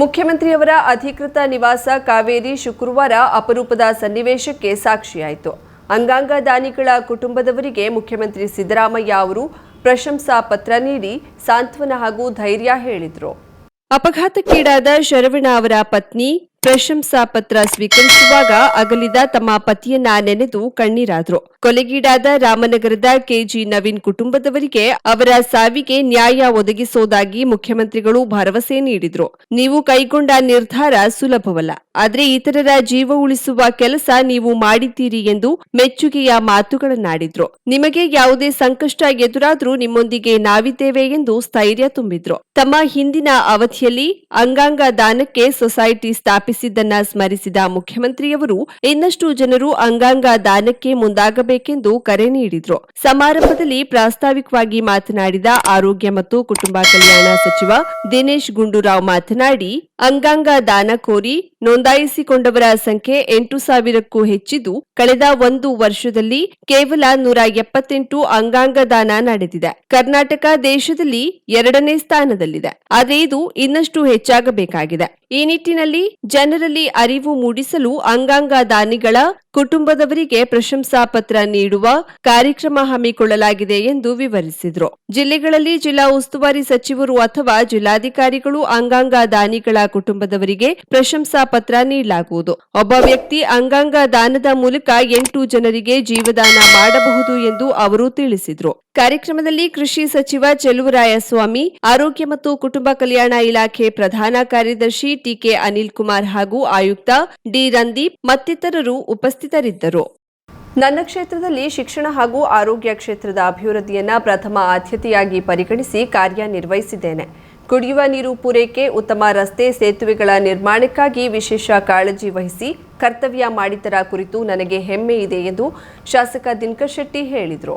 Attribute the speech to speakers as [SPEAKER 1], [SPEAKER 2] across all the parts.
[SPEAKER 1] ಮುಖ್ಯಮಂತ್ರಿಯವರ ಅಧಿಕೃತ ನಿವಾಸ ಕಾವೇರಿ ಶುಕ್ರವಾರ ಅಪರೂಪದ ಸನ್ನಿವೇಶಕ್ಕೆ ಸಾಕ್ಷಿಯಾಯಿತು. ಅಂಗಾಂಗ ದಾನಿಗಳ ಕುಟುಂಬದವರಿಗೆ ಮುಖ್ಯಮಂತ್ರಿ ಸಿದ್ದರಾಮಯ್ಯ ಅವರು ಪ್ರಶಂಸಾ ಪತ್ರ ನೀಡಿ ಸಾಂತ್ವನ ಹಾಗೂ ಧೈರ್ಯ ಹೇಳಿದರು. ಅಪಘಾತಕ್ಕೀಡಾದ ಶರವಣ ಅವರ ಪತ್ನಿ ಪ್ರಶಂಸಾ ಪತ್ರ ಸ್ವೀಕರಿಸುವಾಗ ಅಗಲಿದ ತಮ್ಮ ಪತಿಯನ್ನ ನೆನೆದು ಕಣ್ಣೀರಾದ್ರು. ಕೊಲೆಗೀಡಾದ ರಾಮನಗರದ ಕೆಜಿ ನವೀನ್ ಕುಟುಂಬದವರಿಗೆ ಅವರ ಸಾವಿಗೆ ನ್ಯಾಯ ಒದಗಿಸೋದಾಗಿ ಮುಖ್ಯಮಂತ್ರಿಗಳು ಭರವಸೆ ನೀಡಿದ್ರು. ನೀವು ಕೈಗೊಂಡ ನಿರ್ಧಾರ ಸುಲಭವಲ್ಲ. ಆದರೆ ಇತರರ ಜೀವ ಉಳಿಸುವ ಕೆಲಸ ನೀವು ಮಾಡಿದ್ದೀರಿ ಎಂದು ಮೆಚ್ಚುಗೆಯ ಮಾತುಗಳನ್ನಾಡಿದ್ರು. ನಿಮಗೆ ಯಾವುದೇ ಸಂಕಷ್ಟ ಎದುರಾದ್ರೂ ನಿಮ್ಮೊಂದಿಗೆ ನಾವಿದ್ದೇವೆ ಎಂದು ಸ್ಥೈರ್ಯ ತುಂಬಿದ್ರು. ತಮ್ಮ ಹಿಂದಿನ ಅವಧಿಯಲ್ಲಿ ಅಂಗಾಂಗ ದಾನಕ್ಕೆ ಸೊಸೈಟಿ ಸ್ಥಾಪಿಸಿದ್ದನ್ನ ಸ್ಮರಿಸಿದ ಮುಖ್ಯಮಂತ್ರಿಯವರು ಇನ್ನಷ್ಟು ಜನರು ಅಂಗಾಂಗ ದಾನಕ್ಕೆ ಮುಂದಾಗಬೇಕೆಂದು ಕರೆ ನೀಡಿದ್ರು. ಸಮಾರಂಭದಲ್ಲಿ ಪ್ರಾಸ್ತಾವಿಕವಾಗಿ ಮಾತನಾಡಿದ ಆರೋಗ್ಯ ಮತ್ತು ಕುಟುಂಬ ಕಲ್ಯಾಣ ಸಚಿವ ದಿನೇಶ್ ಗುಂಡೂರಾವ್ ಮಾತನಾಡಿ, ಅಂಗಾಂಗ ದಾನ ಕೋರಿ ನೋಂದಾಯಿಸಿಕೊಂಡವರ ಸಂಖ್ಯೆ ಎಂಟು ಸಾವಿರಕ್ಕೂ ಹೆಚ್ಚಿದ್ದು, ಕಳೆದ ಒಂದು ವರ್ಷದಲ್ಲಿ ಕೇವಲ ನೂರ ಎಪ್ಪತ್ತೆಂಟು ಅಂಗಾಂಗ ದಾನ ನಡೆದಿದೆ. ಕರ್ನಾಟಕ ದೇಶದಲ್ಲಿ ಎರಡನೇ ಸ್ಥಾನದಲ್ಲಿದೆ. ಆದರೆ ಇದು ಇನ್ನಷ್ಟು ಹೆಚ್ಚಾಗಬೇಕಾಗಿದೆ. ಈ ನಿಟ್ಟಿನಲ್ಲಿ ಜನರಲ್ಲಿ ಅರಿವು ಮೂಡಿಸಲು ಅಂಗಾಂಗ ದಾನಿಗಳ ಕುಟುಂಬದವರಿಗೆ ಪ್ರಶಂಸಾ ಪತ್ರ ನೀಡುವ ಕಾರ್ಯಕ್ರಮ ಹಮ್ಮಿಕೊಳ್ಳಲಾಗಿದೆ ಎಂದು ವಿವರಿಸಿದರು. ಜಿಲ್ಲೆಗಳಲ್ಲಿ ಜಿಲ್ಲಾ ಉಸ್ತುವಾರಿ ಸಚಿವರು ಅಥವಾ ಜಿಲ್ಲಾಧಿಕಾರಿಗಳು ಅಂಗಾಂಗ ದಾನಿಗಳ ಕುಟುಂಬದವರಿಗೆ ಪ್ರಶಂಸಾ ಪತ್ರ ನೀಡಲಾಗುವುದು. ಒಬ್ಬ ವ್ಯಕ್ತಿ ಅಂಗಾಂಗ ದಾನದ ಮೂಲಕ ಎಂಟು ಜನರಿಗೆ ಜೀವದಾನ ಮಾಡಬಹುದು ಎಂದು ಅವರು ತಿಳಿಸಿದರು. ಕಾರ್ಯಕ್ರಮದಲ್ಲಿ ಕೃಷಿ ಸಚಿವ ಚೆಲುವರಾಯಸ್ವಾಮಿ, ಆರೋಗ್ಯ ಮತ್ತು ಕುಟುಂಬ ಕಲ್ಯಾಣ ಇಲಾಖೆ ಪ್ರಧಾನ ಕಾರ್ಯದರ್ಶಿ ಟಿಕೆ ಅನಿಲ್ ಕುಮಾರ್ ಹಾಗೂ ಆಯುಕ್ತ ಡಿ ರಂದೀಪ್ ಮತ್ತಿತರರು ಉಪಸ್ಥಿತರಿದ್ದರು. ನನ್ನ ಕ್ಷೇತ್ರದಲ್ಲಿ ಶಿಕ್ಷಣ ಹಾಗೂ ಆರೋಗ್ಯ ಕ್ಷೇತ್ರದ ಅಭಿವೃದ್ಧಿಯನ್ನು ಪ್ರಥಮ ಆದ್ಯತೆಯಾಗಿ ಪರಿಗಣಿಸಿ ಕಾರ್ಯನಿರ್ವಹಿಸಿದ್ದೇನೆ. ಕುಡಿಯುವ ನೀರು ಪೂರೈಕೆ, ಉತ್ತಮ ರಸ್ತೆ ಸೇತುವೆಗಳ ನಿರ್ಮಾಣಕ್ಕಾಗಿ ವಿಶೇಷ ಕಾಳಜಿ ವಹಿಸಿ ಕರ್ತವ್ಯ ಮಾಡಿದ್ದರ ಕುರಿತು ನನಗೆ ಹೆಮ್ಮೆ ಇದೆ ಎಂದು ಶಾಸಕ ದಿನಕರ್ ಶೆಟ್ಟಿ ಹೇಳಿದರು.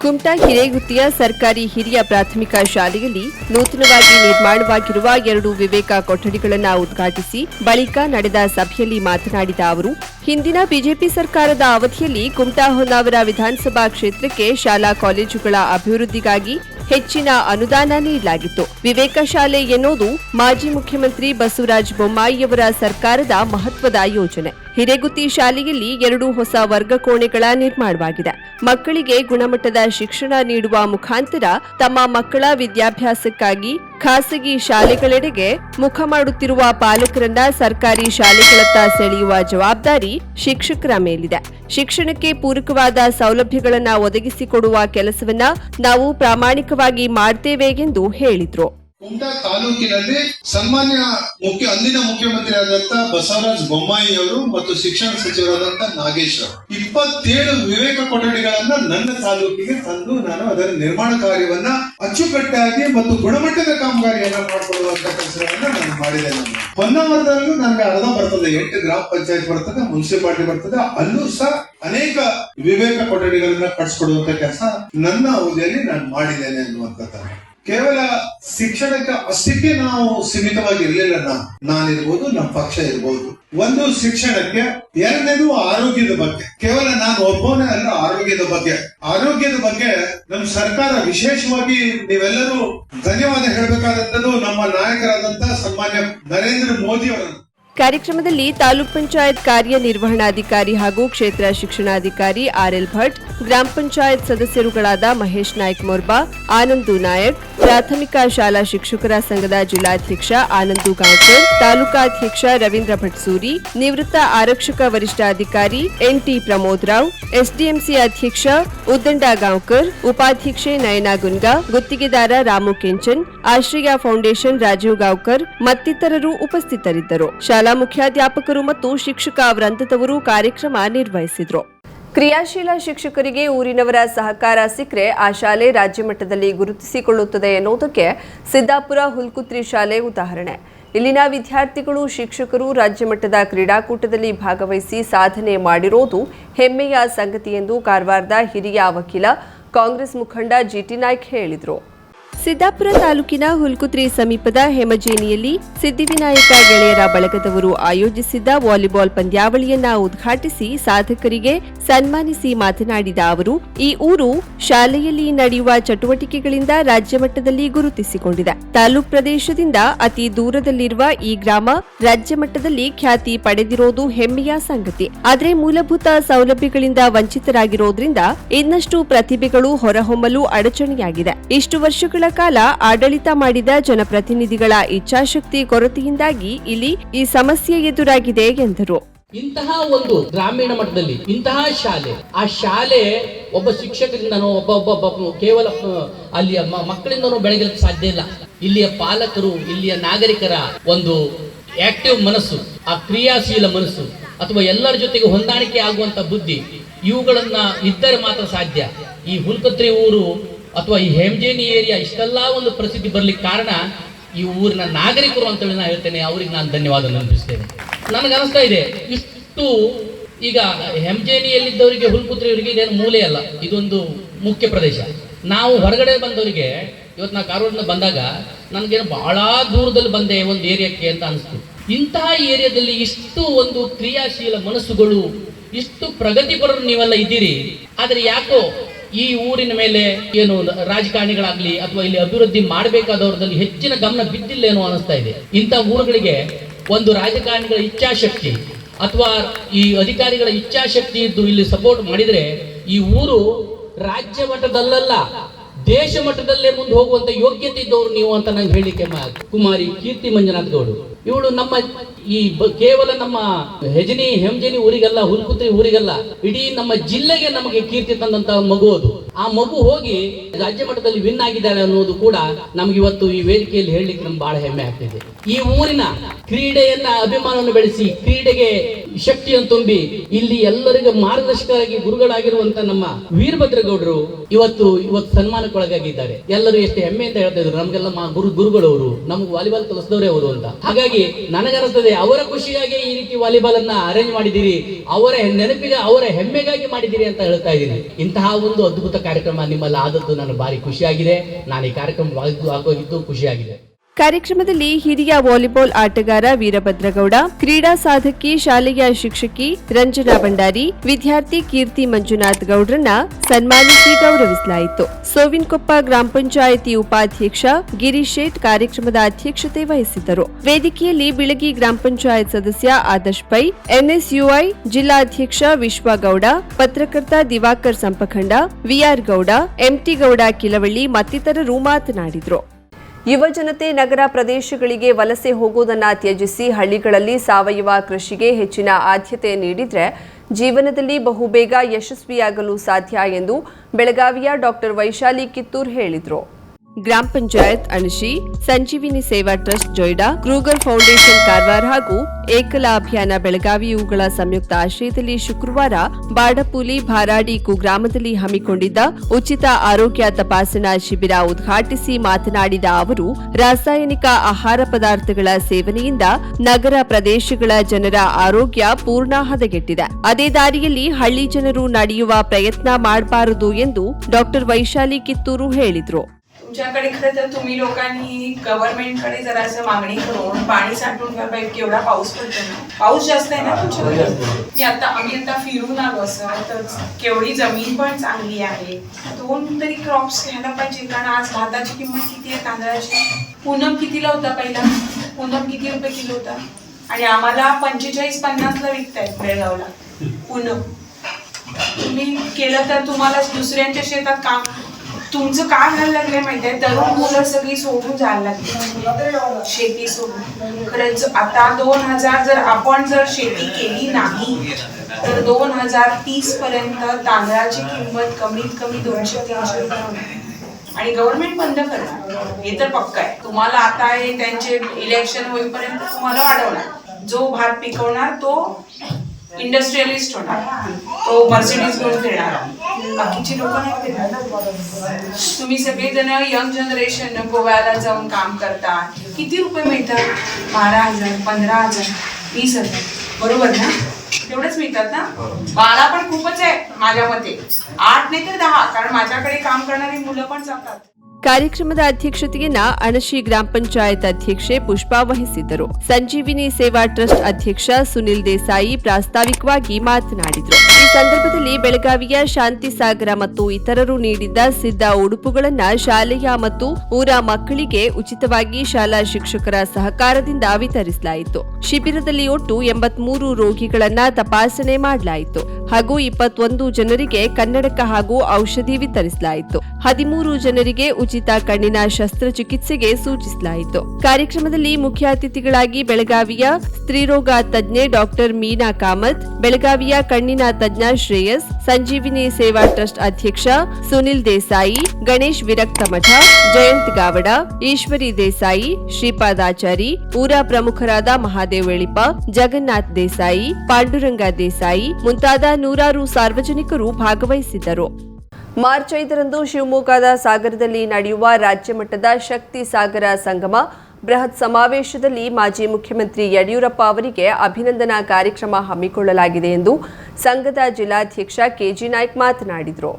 [SPEAKER 1] ಕುಮಟಾ ಹಿರೇಗುತ್ತಿಯ ಸರ್ಕಾರಿ ಹಿರಿಯ ಪ್ರಾಥಮಿಕ ಶಾಲೆಯಲ್ಲಿ ನೂತನವಾಗಿ ನಿರ್ಮಾಣವಾಗಿರುವ ಎರಡು ವಿವೇಕ ಕೊಠಡಿಗಳನ್ನು ಉದ್ಘಾಟಿಸಿ ಬಳಿಕ ನಡೆದ ಸಭೆಯಲ್ಲಿ ಮಾತನಾಡಿದ ಅವರು, ಹಿಂದಿನ ಬಿಜೆಪಿ ಸರ್ಕಾರದ ಅವಧಿಯಲ್ಲಿ ಕುಮಟಾ ಹೊನ್ನಾವರ ವಿಧಾನಸಭಾ ಕ್ಷೇತ್ರಕ್ಕೆ ಶಾಲಾ ಕಾಲೇಜುಗಳ ಅಭಿವೃದ್ಧಿಗಾಗಿ ಹೆಚ್ಚಿನ ಅನುದಾನ ನೀಡಲಾಗಿತ್ತು. ವಿವೇಕ ಶಾಲೆ ಎನ್ನುವುದು ಮಾಜಿ ಮುಖ್ಯಮಂತ್ರಿ ಬಸವರಾಜ ಬೊಮ್ಮಾಯಿಯವರ ಸರ್ಕಾರದ ಮಹತ್ವದ ಯೋಜನೆ. ಹಿರೇಗುತ್ತಿ ಶಾಲೆಯಲ್ಲಿ ಎರಡು ಹೊಸ ವರ್ಗ ಕೋಣೆಗಳ ನಿರ್ಮಾಣವಾಗಿದೆ. ಮಕ್ಕಳಿಗೆ ಗುಣಮಟ್ಟದ ಶಿಕ್ಷಣ ನೀಡುವ ಮುಖಾಂತರ ತಮ್ಮ ಮಕ್ಕಳ ವಿದ್ಯಾಭ್ಯಾಸಕ್ಕಾಗಿ ಖಾಸಗಿ ಶಾಲೆಗಳೆಡೆಗೆ ಮುಖ ಮಾಡುತ್ತಿರುವ ಪಾಲಕರನ್ನ ಸರ್ಕಾರಿ ಶಾಲೆಗಳತ್ತ ಸೆಳೆಯುವ ಜವಾಬ್ದಾರಿ ಶಿಕ್ಷಕರ ಮೇಲಿದೆ. ಶಿಕ್ಷಣಕ್ಕೆ ಪೂರಕವಾದ ಸೌಲಭ್ಯಗಳನ್ನು ಒದಗಿಸಿಕೊಡುವ ಕೆಲಸವನ್ನ ನಾವು ಪ್ರಾಮಾಣಿಕವಾಗಿ ಮಾಡ್ತೇವೆ ಎಂದು ಹೇಳಿದ್ರು.
[SPEAKER 2] ಕುಮಟಾ ತಾಲೂಕಿನಲ್ಲಿ ಸನ್ಮಾನ್ಯ ಮುಖ್ಯ ಅಂದಿನ ಮುಖ್ಯಮಂತ್ರಿ ಆದಂತ ಬಸವರಾಜ ಬೊಮ್ಮಾಯಿ ಅವರು ಮತ್ತು ಶಿಕ್ಷಣ ಸಚಿವರಾದಂತ ನಾಗೇಶ್ ಅವರು. ಇಪ್ಪತ್ತೇಳು ವಿವೇಕ ಕೊಠಡಿಗಳನ್ನ ನನ್ನ ತಾಲೂಕಿಗೆ ತಂದು ನಾನು ಅದರ ನಿರ್ಮಾಣ ಕಾರ್ಯವನ್ನ ಅಚ್ಚುಕಟ್ಟಾಗಿ ಮತ್ತು ಗುಣಮಟ್ಟದ ಕಾಮಗಾರಿಯನ್ನ ಮಾಡಿಕೊಳ್ಳುವಂತ ಕೆಲಸವನ್ನ ನಾನು ಮಾಡಿದೆ ನಾನು. ಹೊನ್ನಾವರದಲ್ಲೂ ನನಗೆ ಅರ್ಧ ಬರ್ತದೆ, ಎಂಟು ಗ್ರಾಮ ಪಂಚಾಯತ್ ಬರ್ತದೆ, ಮುನ್ಸಿಪಾಲಿಟಿ ಬರ್ತದೆ, ಅಲ್ಲೂ ಸಹ ಅನೇಕ ವಿವೇಕ ಕೊಠಡಿಗಳನ್ನ ಕಟ್ಸ್ಕೊಡುವಂತ ಕೆಲಸ ನನ್ನ ಅವಧಿಯಲ್ಲಿ ನಾನು ಮಾಡಿದ್ದೇನೆ ಅನ್ನುವಂಥದ್ದು ಕೇವಲ ಶಿಕ್ಷಣಕ್ಕೆ ಅಷ್ಟಕ್ಕೆ ನಾವು ಸೀಮಿತವಾಗಿ ಇರಲಿಲ್ಲ ನಾವು ನಾನಿರ್ಬೋದು ನಮ್ಮ ಪಕ್ಷ ಇರ್ಬೋದು. ಒಂದು ಶಿಕ್ಷಣಕ್ಕೆ, ಎರಡನೇದು ಆರೋಗ್ಯದ ಬಗ್ಗೆ. ಕೇವಲ ನಾನು ಒಬ್ಬನೇ ಅಲ್ಲ, ಆರೋಗ್ಯದ ಬಗ್ಗೆ. ಆರೋಗ್ಯದ ಬಗ್ಗೆ ನಮ್ಮ ಸರ್ಕಾರ ವಿಶೇಷವಾಗಿ ನೀವೆಲ್ಲರೂ ಧನ್ಯವಾದ ಹೇಳಬೇಕಾದಂತದ್ದು ನಮ್ಮ ನಾಯಕರಾದಂತ ಸನ್ಮಾನ್ಯ ನರೇಂದ್ರ ಮೋದಿ ಅವರನ್ನು
[SPEAKER 1] ಕಾರ್ಯಕ್ರಮದಲ್ಲಿ ತಾಲೂಕ್ ಪಂಚಾಯತ್ ಕಾರ್ಯನಿರ್ವಹಣಾಧಿಕಾರಿ ಹಾಗೂ ಕ್ಷೇತ್ರ ಶಿಕ್ಷಣಾಧಿಕಾರಿ ಆರ್ಎಲ್ ಭಟ್, ಗ್ರಾಮ ಪಂಚಾಯತ್ ಸದಸ್ಯರುಗಳಾದ ಮಹೇಶ್ ನಾಯ್ಕ್ ಮೊರ್ಬಾ, ಆನಂದು ನಾಯಕ್, ಪ್ರಾಥಮಿಕ ಶಾಲಾ ಶಿಕ್ಷಕರ ಸಂಘದ ಜಿಲ್ಲಾಧ್ಯಕ್ಷ ಆನಂದು ಗಾಂಕರ್ ತಾಲೂಕಾಧ್ಯಕ್ಷ ರವೀಂದ್ರ ಭಟ್ಸೂರಿ, ನಿವೃತ್ತ ಆರಕ್ಷಕ ವರಿಷ್ಠಾಧಿಕಾರಿ ಎನ್ಟಿ ಪ್ರಮೋದ್ ರಾವ್, ಎಸ್ಡಿಎಂಸಿ ಅಧ್ಯಕ್ಷ ಉದ್ದಂಡ ಗಾಂವ್ಕರ್ ಉಪಾಧ್ಯಕ್ಷೆ ನಯನಾ ಗುನ್ಗಾ, ಗುತ್ತಿಗೆದಾರ ರಾಮು ಕೆಂಚನ್, ಆಶ್ರಯ ಫೌಂಡೇಶನ್ ರಾಜೀವ್ ಗಾಂವ್ಕರ್ ಮತ್ತಿತರರು ಉಪಸ್ಥಿತರಿದ್ದರು. ಶಾಲಾ ಮುಖ್ಯಾಧ್ಯಾಪಕರು ಮತ್ತು ಶಿಕ್ಷಕ ವೃಂದದವರು ಕಾರ್ಯಕ್ರಮ ನಿರ್ವಹಿಸಿದರು. ಕ್ರಿಯಾಶೀಲ ಶಿಕ್ಷಕರಿಗೆ ಊರಿನವರ ಸಹಕಾರ ಸಿಕ್ಕರೆ ಆ ಶಾಲೆ ರಾಜ್ಯ ಮಟ್ಟದಲ್ಲಿ ಗುರುತಿಸಿಕೊಳ್ಳುತ್ತದೆ ಎನ್ನುವುದಕ್ಕೆ ಸಿದ್ದಾಪುರ ಹುಲ್ಕುತ್ರಿ ಶಾಲೆ ಉದಾಹರಣೆ. ಇಲ್ಲಿನ ವಿದ್ಯಾರ್ಥಿಗಳು, ಶಿಕ್ಷಕರು ರಾಜ್ಯ ಮಟ್ಟದ ಕ್ರೀಡಾಕೂಟದಲ್ಲಿ ಭಾಗವಹಿಸಿ ಸಾಧನೆ ಮಾಡಿರೋದು ಹೆಮ್ಮೆಯ ಸಂಗತಿ ಎಂದು ಕಾರವಾರದ ಹಿರಿಯ ವಕೀಲ ಕಾಂಗ್ರೆಸ್ ಮುಖಂಡ ಜಿಟಿ ನಾಯ್ಕ್ ಹೇಳಿದರು. ಸಿದ್ದಾಪುರ ತಾಲೂಕಿನ ಹುಲ್ಕುತ್ರಿ ಸಮೀಪದ ಹೆಮಜೇನಿಯಲ್ಲಿ ಸಿದ್ದಿವಿನಾಯಕ ಗೆಳೆಯರ ಬಳಗದವರು ಆಯೋಜಿಸಿದ್ದ ವಾಲಿಬಾಲ್ ಪಂದ್ಯಾವಳಿಯನ್ನ ಉದ್ಘಾಟಿಸಿ ಸಾಧಕರಿಗೆ ಸನ್ಮಾನಿಸಿ ಮಾತನಾಡಿದ ಅವರು, ಈ ಊರು ಶಾಲೆಯಲ್ಲಿ ನಡೆಯುವ ಚಟುವಟಿಕೆಗಳಿಂದ ರಾಜ್ಯ ಮಟ್ಟದಲ್ಲಿ ಗುರುತಿಸಿಕೊಂಡಿದೆ. ತಾಲೂಕ್ ಪ್ರದೇಶದಿಂದ ಅತಿ ದೂರದಲ್ಲಿರುವ ಈ ಗ್ರಾಮ ರಾಜ್ಯ ಮಟ್ಟದಲ್ಲಿ ಖ್ಯಾತಿ ಪಡೆದಿರೋದು ಹೆಮ್ಮೆಯ ಸಂಗತಿ. ಆದರೆ ಮೂಲಭೂತ ಸೌಲಭ್ಯಗಳಿಂದ ವಂಚಿತರಾಗಿರೋದ್ರಿಂದ ಇನ್ನಷ್ಟು ಪ್ರತಿಭೆಗಳು ಹೊರಹೊಮ್ಮಲು ಅಡಚಣೆಯಾಗಿದೆ. ಇಷ್ಟು ವರ್ಷಗಳ ಕಾಲ ಆಡಳಿತ ಮಾಡಿದ ಜನಪ್ರತಿನಿಧಿಗಳ ಇಚ್ಛಾಶಕ್ತಿ ಕೊರತೆಯಿಂದಾಗಿ ಇಲ್ಲಿ ಈ ಸಮಸ್ಯೆ ಎದುರಾಗಿದೆ ಎಂದರು.
[SPEAKER 3] ಇಂತಹ ಒಂದು ಗ್ರಾಮೀಣ ಮಟ್ಟದಲ್ಲಿ, ಇಂತಹ ಶಾಲೆ, ಆ ಶಾಲೆ ಒಬ್ಬ ಶಿಕ್ಷಕರಿಂದನೋ, ಒಬ್ಬ ಒಬ್ಬ ಕೇವಲ ಅಲ್ಲಿಯ ಮಕ್ಕಳಿಂದನೋ ಬೆಳಗಲಿಕ್ಕೆ ಸಾಧ್ಯ ಇಲ್ಲ. ಇಲ್ಲಿಯ ಪಾಲಕರು, ಇಲ್ಲಿಯ ನಾಗರಿಕರ ಒಂದು ಆಕ್ಟಿವ್ ಮನಸ್ಸು, ಆ ಕ್ರಿಯಾಶೀಲ ಮನಸ್ಸು, ಅಥವಾ ಎಲ್ಲರ ಜೊತೆಗೆ ಹೊಂದಾಣಿಕೆ ಆಗುವಂತ ಬುದ್ಧಿ ಇವುಗಳನ್ನ ಇದ್ದರೆ ಮಾತ್ರ ಸಾಧ್ಯ. ಈ ಹುಲ್ಕತ್ರಿ ಊರು ಅಥವಾ ಈ ಹೇಮಜೇನಿ ಏರಿಯಾ ಇಷ್ಟೆಲ್ಲ ಒಂದು ಪ್ರಸಿದ್ಧಿ ಬರ್ಲಿಕ್ಕೆ ಕಾರಣ ಈ ಊರಿನ ನಾಗರಿಕರು ಅಂತೇಳಿ ನಾನು ಹೇಳ್ತೇನೆ, ಅವ್ರಿಗೆ ನಾನು ಧನ್ಯವಾದ ನೆನಪಿಸ್ತೇನೆ. ನನಗೆ ಅನಿಸ್ತಾ ಇದೆ, ಇಷ್ಟು ಈಗ ಹೆಮ್ಜೇನಿಯಲ್ಲಿದ್ದವರಿಗೆ ಹುಲ್ಕುತ್ರಿಯವರಿಗೆ ಇದೇನು ಮೂಲೆ ಅಲ್ಲ, ಇದೊಂದು ಮುಖ್ಯ ಪ್ರದೇಶ. ನಾವು ಹೊರಗಡೆ ಬಂದವರಿಗೆ, ಇವತ್ತು ನಾವು ಕಾರವಾರದಿಂದ ಬಂದಾಗ ನನಗೇನು ಬಹಳ ದೂರದಲ್ಲಿ ಬಂದೆ ಒಂದು ಏರಿಯಾಕ್ಕೆ ಅಂತ ಅನಿಸ್ತು. ಇಂತಹ ಏರಿಯಾದಲ್ಲಿ ಇಷ್ಟು ಒಂದು ಕ್ರಿಯಾಶೀಲ ಮನಸ್ಸುಗಳು, ಇಷ್ಟು ಪ್ರಗತಿಪರರು ನೀವೆಲ್ಲ ಇದ್ದೀರಿ, ಆದರೆ ಯಾಕೋ ಈ ಊರಿನ ಮೇಲೆ ಏನು ರಾಜಕಾರಣಿಗಳಾಗ್ಲಿ ಅಥವಾ ಇಲ್ಲಿ ಅಭಿವೃದ್ಧಿ ಮಾಡಬೇಕಾದವ್ರದಲ್ಲಿ ಹೆಚ್ಚಿನ ಗಮನ ಬಿದ್ದಿಲ್ಲೇನೋ ಅನಿಸ್ತಾ ಇದೆ. ಇಂಥ ಊರುಗಳಿಗೆ ಒಂದು ರಾಜಕಾರಣಿಗಳ ಇಚ್ಛಾಶಕ್ತಿ ಅಥವಾ ಈ ಅಧಿಕಾರಿಗಳ ಇಚ್ಛಾಶಕ್ತಿ ಇದ್ದು ಇಲ್ಲಿ ಸಪೋರ್ಟ್ ಮಾಡಿದ್ರೆ ಈ ಊರು ರಾಜ್ಯ ಮಟ್ಟದಲ್ಲಲ್ಲ. ದೇಶ ಮಟ್ಟದಲ್ಲೇ ಮುಂದೆ ಹೋಗುವಂತ ಯೋಗ್ಯತೆ ಇದ್ದವರು ನೀವು ಅಂತ ನಂಗೆ ಹೇಳಿಕೆ ಕುಮಾರಿ ಕೀರ್ತಿ ಮಂಜುನಾಥ್ ಗೌಡು ಇವಳು ನಮ್ಮ ಈ ಕೇವಲ ನಮ್ಮ ಹೆಜನಿ, ಹೆಮ್ಜನಿ ಊರಿಗಲ್ಲ, ಹುಲ್ಕುತ್ರಿ ಊರಿಗಲ್ಲ, ಇಡೀ ನಮ್ಮ ಜಿಲ್ಲೆಗೆ ನಮಗೆ ಕೀರ್ತಿ ತಂದಂತ ಮಗು ಅದು. ಆ ಮಗು ಹೋಗಿ ರಾಜ್ಯ ಮಟ್ಟದಲ್ಲಿ ವಿನ್ ಆಗಿದ್ದಾಳೆ ಅನ್ನೋದು ಕೂಡ ನಮ್ಗೆ ಇವತ್ತು ಈ ವೇದಿಕೆಯಲ್ಲಿ ಹೇಳಲಿಕ್ಕೆ ನಮ್ಗೆ ಬಹಳ ಹೆಮ್ಮೆ ಆಗ್ತಿದೆ. ಈ ಊರಿನ ಕ್ರೀಡೆಯನ್ನ, ಅಭಿಮಾನವನ್ನು ಬೆಳೆಸಿ, ಕ್ರೀಡೆಗೆ ಶಕ್ತಿಯನ್ನು ತುಂಬಿ, ಇಲ್ಲಿ ಎಲ್ಲರಿಗೂ ಮಾರ್ಗದರ್ಶಕರಾಗಿ ಗುರುಗಳಾಗಿರುವಂತ ನಮ್ಮ ವೀರಭದ್ರಗೌಡರು ಇವತ್ತು ಇವತ್ತು ಸನ್ಮಾನಕ್ಕೊಳಗಾಗಿದ್ದಾರೆ ಎಲ್ಲರೂ ಎಷ್ಟು ಹೆಮ್ಮೆ ಅಂತ ಹೇಳ್ತಾ ಇದ್ರು, ನಮ್ಗೆಲ್ಲ ಗುರು ಗುರುಗಳವರು, ನಮ್ಗೆ ವಾಲಿಬಾಲ್ ಕಲಿಸಿದವರೇ ಅವರು ಅಂತ. ಹಾಗಾಗಿ ನನಗನ್ನಿಸ್ತದೆ, ಅವರ ಖುಷಿಯಾಗಿ ಈ ರೀತಿ ವಾಲಿಬಾಲ್ ಅನ್ನ ಅರೇಂಜ್ ಮಾಡಿದಿರಿ ಅವರ ನೆನಪಿಗೆ ಅವರ ಹೆಮ್ಮೆಗಾಗಿ ಮಾಡಿದಿರಿ ಅಂತ ಹೇಳ್ತಾ ಇದ್ದೀನಿ. ಇಂತಹ ಒಂದು ಅದ್ಭುತ ಕಾರ್ಯಕ್ರಮ ನಿಮ್ಮಲ್ಲಿ ಆದದ್ದು ನನಗೆ ಭಾರಿ ಖುಷಿಯಾಗಿದೆ. ನಾನು ಈ ಕಾರ್ಯಕ್ರಮ ಆಗೋಗಿದ್ದು ಖುಷಿಯಾಗಿದೆ.
[SPEAKER 1] ಕಾರ್ಯಕ್ರಮದಲ್ಲಿ ಹಿರಿಯ ವಾಲಿಬಾಲ್ ಆಟಗಾರ ವೀರಭದ್ರಗೌಡ, ಕ್ರೀಡಾ ಸಾಧಕಿ ಶಾಲೆಯ ಶಿಕ್ಷಕಿ ರಂಜನಾ ಭಂಡಾರಿ, ವಿದ್ಯಾರ್ಥಿ ಕೀರ್ತಿ ಮಂಜುನಾಥ್ ಗೌಡ್ರನ್ನ ಸನ್ಮಾನಿಸಿ ಗೌರವಿಸಲಾಯಿತು. ಸೋವಿನ್ಕೊಪ್ಪ ಗ್ರಾಮ ಪಂಚಾಯಿತಿ ಉಪಾಧ್ಯಕ್ಷ ಗಿರೀಶ್ ಶೇಟ್ ಕಾರ್ಯಕ್ರಮದ ಅಧ್ಯಕ್ಷತೆ ವಹಿಸಿದ್ದರು. ವೇದಿಕೆಯಲ್ಲಿ ಬಿಳಗಿ ಗ್ರಾಮ ಪಂಚಾಯತ್ ಸದಸ್ಯ ಆದರ್ಶ್ ಪೈ, ಎನ್ಎಸ್ಯುಐ ಜಿಲ್ಲಾಧ್ಯಕ್ಷ ವಿಶ್ವಗೌಡ, ಪತ್ರಕರ್ತ ದಿವಾಕರ್ ಸಂಪಖಂಡ, ವಿಆರ್ ಗೌಡ, ಎಂಟಿ ಗೌಡ ಕಿಲವಳ್ಳಿ ಮತ್ತಿತರರು ಮಾತನಾಡಿದರು. ಯುವ ಜನತೆ ನಗರ ಪ್ರದೇಶಗಳಿಗೆ ವಲಸೆ ಹೋಗುವುದನ್ನು ತ್ಯಜಿಸಿ ಹಳ್ಳಿಗಳಲ್ಲಿ ಸಾವಯವ ಕೃಷಿಗೆ ಹೆಚ್ಚಿನ ಆದ್ಯತೆ ನೀಡಿದರೆ ಜೀವನದಲ್ಲಿ ಬಹುಬೇಗ ಯಶಸ್ವಿಯಾಗಲು ಸಾಧ್ಯ ಎಂದು ಬೆಳಗಾವಿಯ ಡಾಕ್ಟರ್ ವೈಶಾಲಿ ಕಿತ್ತೂರ್ ಹೇಳಿದರು. ಗ್ರಾಮ panchayat Anashi Sanjeevini Seva trust Joida, Kruger foundation Karwar ಹಾಗೂ ಏಕಲಾ ಅಭಿಯಾನ ಬೆಳಗಾವಿ ಇವುಗಳ ಸಂಯುಕ್ತ ಆಶ್ರಯದಲ್ಲಿ ಶುಕ್ರವಾರ ಬಾಡಪೂಲಿ ಭಾರಾಡಿ ಕುಗ್ರಾಮದಲ್ಲಿ ಹಮ್ಮಿಕೊಂಡಿದ್ದ ಉಚಿತ ಆರೋಗ್ಯ ತಪಾಸಣಾ ಶಿಬಿರ ಉದ್ಘಾಟಿಸಿ ಮಾತನಾಡಿದ ಅವರು, ರಾಸಾಯನಿಕ ಆಹಾರ ಪದಾರ್ಥಗಳ ಸೇವನೆಯಿಂದ ನಗರ ಪ್ರದೇಶಗಳ ಜನರ ಆರೋಗ್ಯ ಪೂರ್ಣ ಹದಗೆಟ್ಟಿದೆ. ಅದೇ ದಾರಿಯಲ್ಲಿ ಹಳ್ಳಿ ಜನರು ನಡೆಯುವ ಪ್ರಯತ್ನ ಮಾಡಬಾರದು ಎಂದು ಡಾ ವೈಶಾಲಿ ಕಿತ್ತೂರು ಹೇಳಿದರು.
[SPEAKER 4] तुमच्याकडे खरं तर तुम्ही लोकांनी गव्हर्नमेंटकडे जरासं मागणी करून पाणी साठवून घ्या पाहिजे केवढा पाऊस पडतो ना. पाऊस जास्त आहे ना तुमच्याकडे? मी आता आम्ही आता फिरून आलो असं तर केवढी जमीन पण चांगली आहे. दोन तरी क्रॉप्स घ्यायला पाहिजे कारण आज भाताची किंमत किती आहे तांदळाची? पूनम कितीला होता पहिला? पूनम किती रुपये किलो होता? आणि आम्हाला पंचेचाळीस पन्नासला विकतायत बेळगावला. पूनम. तुम्ही केलं तर तुम्हाला दुसऱ्यांच्या शेतात काम तुमचं काय व्हायला लागलंय माहितीये? तरुण मुलं सगळी सोडून जायला लागली. शेती सोडून. खरंच आता दोन हजार जर आपण जर शेती केली नाही तर दोन हजार तीस पर्यंत तांदळाची किंमत कमीत कमी दोनशे तीनशे रुपये आणि गव्हर्नमेंट बंद करणार हे तर पक्क आहे. तुम्हाला आता हे त्यांचे इलेक्शन होईपर्यंत तुम्हाला वाढवणार. जो भात पिकवणार तो इंडस्ट्रियलिस्ट होणार. तो मर्सिडीज घेऊन फिरणार. बाकीची लोक नाही तुम्ही सगळेजण यंग जनरेशन गोव्याला जाऊन काम करता. किती रुपये मिळतात? बारा हजार पंधरा हजार वीस हजार. बरोबर ना? तेवढेच मिळतात ना? बारा पण खूपच आहे माझ्या मते. आठ नाही तर दहा कारण माझ्याकडे काम करणारी मुलं पण जातात.
[SPEAKER 1] ಕಾರ್ಯಕ್ರಮದ ಅಧ್ಯಕ್ಷತೆಯನ್ನ ಅಣಶಿ ಗ್ರಾಮ ಪಂಚಾಯತ್ ಅಧ್ಯಕ್ಷೆ ಪುಷ್ಪಾ ವಹಿಸಿದ್ದರು. ಸಂಜೀವಿನಿ ಸೇವಾ ಟ್ರಸ್ಟ್ ಅಧ್ಯಕ್ಷ ಸುನಿಲ್ ದೇಸಾಯಿ ಪ್ರಾಸ್ತಾವಿಕವಾಗಿ ಮಾತನಾಡಿದರು. ಈ ಸಂದರ್ಭದಲ್ಲಿ ಬೆಳಗಾವಿಯ ಶಾಂತಿ ಸಾಗರ ಮತ್ತು ಇತರರು ನೀಡಿದ್ದ ಸಿದ್ಧ ಉಡುಪುಗಳನ್ನ ಶಾಲೆಯ ಮತ್ತು ಊರ ಮಕ್ಕಳಿಗೆ ಉಚಿತವಾಗಿ ಶಾಲಾ ಶಿಕ್ಷಕರ ಸಹಕಾರದಿಂದ ವಿತರಿಸಲಾಯಿತು. ಶಿಬಿರದಲ್ಲಿ ಒಟ್ಟು ಎಂಬತ್ಮೂರು ರೋಗಿಗಳನ್ನ ತಪಾಸಣೆ ಮಾಡಲಾಯಿತು. ಹಾಗೂ ಇಪ್ಪತ್ತೊಂದು ಜನರಿಗೆ ಕನ್ನಡಕ ಹಾಗೂ ಔಷಧಿ ವಿತರಿಸಲಾಯಿತು. ಹದಿಮೂರು ಜನರಿಗೆ ಉಚಿತ ಕಣ್ಣಿನ ಶಸ್ತ್ರಚಿಕಿತ್ಸೆಗೆ ಸೂಚಿಸಲಾಯಿತು. ಕಾರ್ಯಕ್ರಮದಲ್ಲಿ ಮುಖ್ಯ ಅತಿಥಿಗಳಾಗಿ ಬೆಳಗಾವಿಯ ಸ್ತ್ರೀರೋಗ ತಜ್ಞೆ ಡಾಕ್ಟರ್ ಮೀನಾ ಕಾಮತ್, ಬೆಳಗಾವಿಯ ಕಣ್ಣಿನ ತಜ್ಞ ಶ್ರೇಯಸ್, ಸಂಜೀವಿನಿ ಸೇವಾ ಟ್ರಸ್ಟ್ ಅಧ್ಯಕ್ಷ ಸುನಿಲ್ ದೇಸಾಯಿ, ಗಣೇಶ್ ವಿರಕ್ತ ಮಠ ಜಯಂತ್ ಗಾವಡ, ಈಶ್ವರಿ ದೇಸಾಯಿ, ಶ್ರೀಪಾದಾಚಾರಿ, ಊರ ಪ್ರಮುಖರಾದ ಮಹಾದೇವ್ ಎಳಿಪ, ಜಗನ್ನಾಥ್ ದೇಸಾಯಿ, ಪಾಂಡುರಂಗ ದೇಸಾಯಿ ಮುಂತಾದ ನೂರಾರು ಸಾರ್ವಜನಿಕರು ಭಾಗವಹಿಸಿದ್ದರು. ಮಾರ್ಚ್ ಐದರಂದು ಶಿವಮೊಗ್ಗದ ಸಾಗರದಲ್ಲಿ ನಡೆಯುವ ರಾಜ್ಯ ಮಟ್ಟದ ಶಕ್ತಿ ಸಾಗರ ಸಂಗಮ ಬೃಹತ್ ಸಮಾವೇಶದಲ್ಲಿ ಮಾಜಿ ಮುಖ್ಯಮಂತ್ರಿ ಯಡಿಯೂರಪ್ಪ ಅವರಿಗೆ ಅಭಿನಂದನಾ ಕಾರ್ಯಕ್ರಮ ಹಮ್ಮಿಕೊಳ್ಳಲಾಗಿದೆ ಎಂದು ಸಂಘದ ಜಿಲ್ಲಾಧ್ಯಕ್ಷ ಕೆಜಿ ನಾಯ್ಕ್ ಮಾತನಾಡಿದರು.